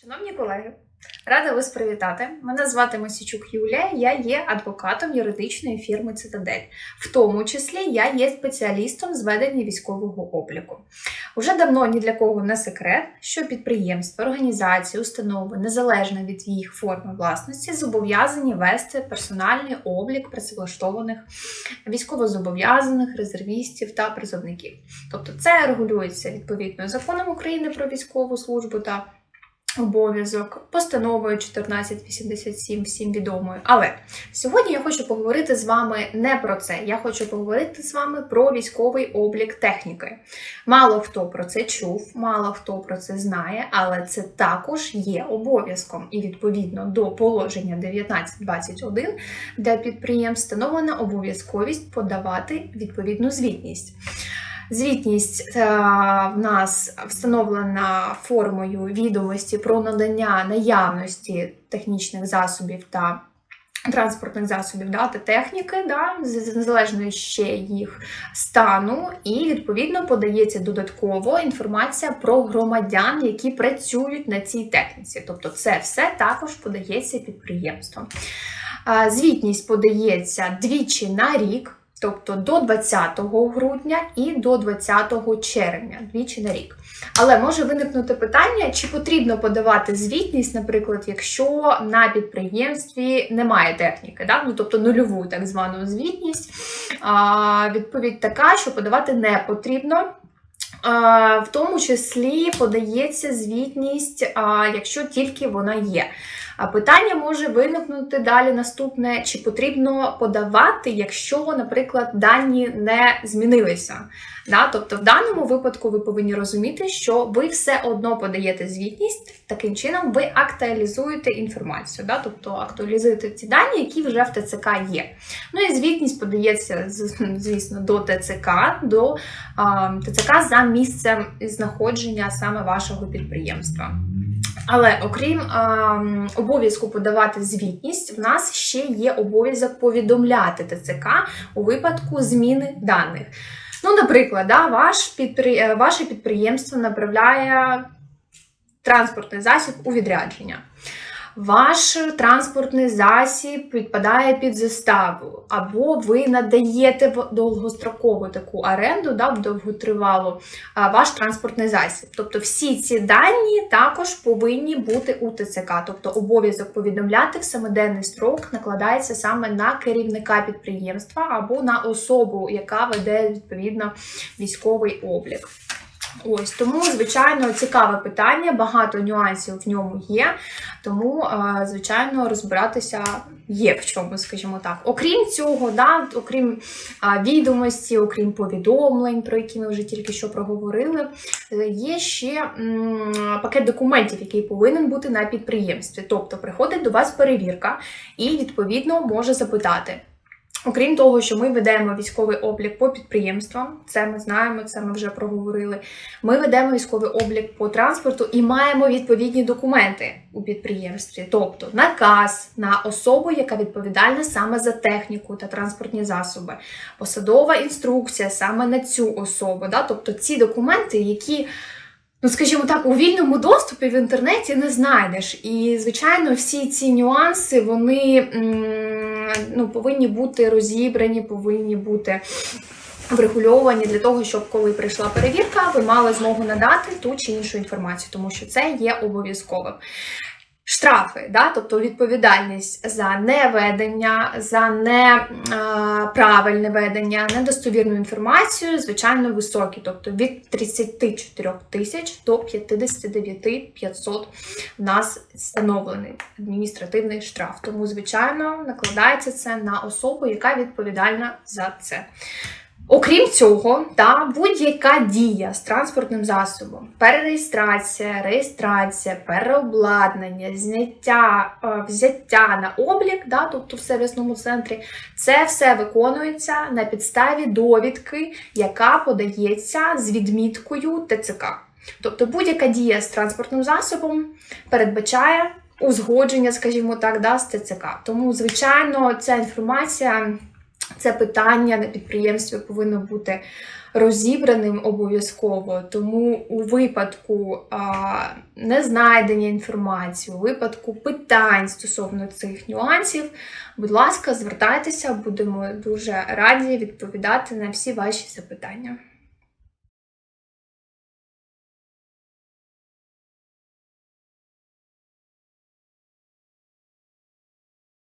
Шановні колеги, рада вас привітати. Мене звати Масічук Юлія, я є адвокатом юридичної фірми Цитадель. В тому числі я є спеціалістом з ведення військового обліку. Уже давно ні для кого не секрет, що підприємства, організації, установи, незалежно від їх форми власності, зобов'язані вести персональний облік працевлаштованих військовозобов'язаних, резервістів та призовників. Тобто це регулюється відповідно законом України про військову службу та обов'язок, постановою 1487, всім відомою. Але сьогодні я хочу поговорити з вами не про це. Я хочу поговорити з вами про військовий облік техніки. Мало хто про це чув, мало хто про це знає, але це також є обов'язком. І відповідно до положення 1921 для підприємств встановлена обов'язковість подавати відповідну звітність. Звітність е, в нас встановлена формою відомості про надання наявності технічних засобів та транспортних засобів да, та техніки, да, з- з- незалежно ще їх стану, і відповідно подається додатково інформація про громадян, які працюють на цій техніці. Тобто, це все також подається підприємством. Звітність подається двічі на рік. Тобто до 20 грудня і до 20 червня, двічі на рік. Але може виникнути питання, чи потрібно подавати звітність, наприклад, якщо на підприємстві немає техніки, да? ну, тобто нульову так звану звітність. А, відповідь така, що подавати не потрібно. В тому числі подається звітність, якщо тільки вона є. Питання може виникнути далі наступне: чи потрібно подавати, якщо, наприклад, дані не змінилися. Да? Тобто, в даному випадку ви повинні розуміти, що ви все одно подаєте звітність, таким чином ви актуалізуєте інформацію, да? тобто актуалізуєте ці дані, які вже в ТЦК є. Ну і звітність подається, звісно, до ТЦК, до а, ТЦК за місцем знаходження саме вашого підприємства. Але окрім ем, обов'язку подавати звітність, в нас ще є обов'язок повідомляти ТЦК у випадку зміни даних. Ну, наприклад, да, ваш підпри... е, ваше підприємство направляє транспортний засіб у відрядження. Ваш транспортний засіб підпадає під заставу, або ви надаєте довгострокову таку оренду, да, довготривалу ваш транспортний засіб. Тобто всі ці дані також повинні бути у ТЦК. Тобто обов'язок повідомляти в семиденний строк накладається саме на керівника підприємства або на особу, яка веде відповідно військовий облік. Ось тому, звичайно, цікаве питання, багато нюансів в ньому є. Тому, е, звичайно, розбиратися є в чому, скажімо так. Окрім цього, да, окрім відомості, окрім повідомлень, про які ми вже тільки що проговорили, е, є ще пакет документів, який повинен бути на підприємстві. Тобто приходить до вас перевірка і відповідно може запитати. Окрім того, що ми ведемо військовий облік по підприємствам, це ми знаємо, це ми вже проговорили. Ми ведемо військовий облік по транспорту і маємо відповідні документи у підприємстві, тобто наказ на особу, яка відповідальна саме за техніку та транспортні засоби, посадова інструкція саме на цю особу. Да? Тобто ці документи, які. Ну, скажімо так, у вільному доступі в інтернеті не знайдеш. І, звичайно, всі ці нюанси вони ну, повинні бути розібрані, повинні бути врегульовані для того, щоб коли прийшла перевірка, ви мали змогу надати ту чи іншу інформацію, тому що це є обов'язковим. Штрафи, да? тобто відповідальність за неведення, за неправильне ведення, недостовірну інформацію, звичайно, високі, тобто від 34 тисяч до 59 500 в нас встановлений адміністративний штраф. Тому, звичайно, накладається це на особу, яка відповідальна за це. Окрім цього, та будь-яка дія з транспортним засобом, перереєстрація, реєстрація, переобладнання, зняття, е, взяття на облік, да, тобто в сервісному центрі, це все виконується на підставі довідки, яка подається з відміткою ТЦК. Тобто будь-яка дія з транспортним засобом передбачає узгодження, скажімо так, да, з ТЦК. Тому, звичайно, ця інформація це питання на підприємстві повинно бути розібраним обов'язково. Тому у випадку а, незнайдення інформації, у випадку питань стосовно цих нюансів, будь ласка, звертайтеся, будемо дуже раді відповідати на всі ваші запитання.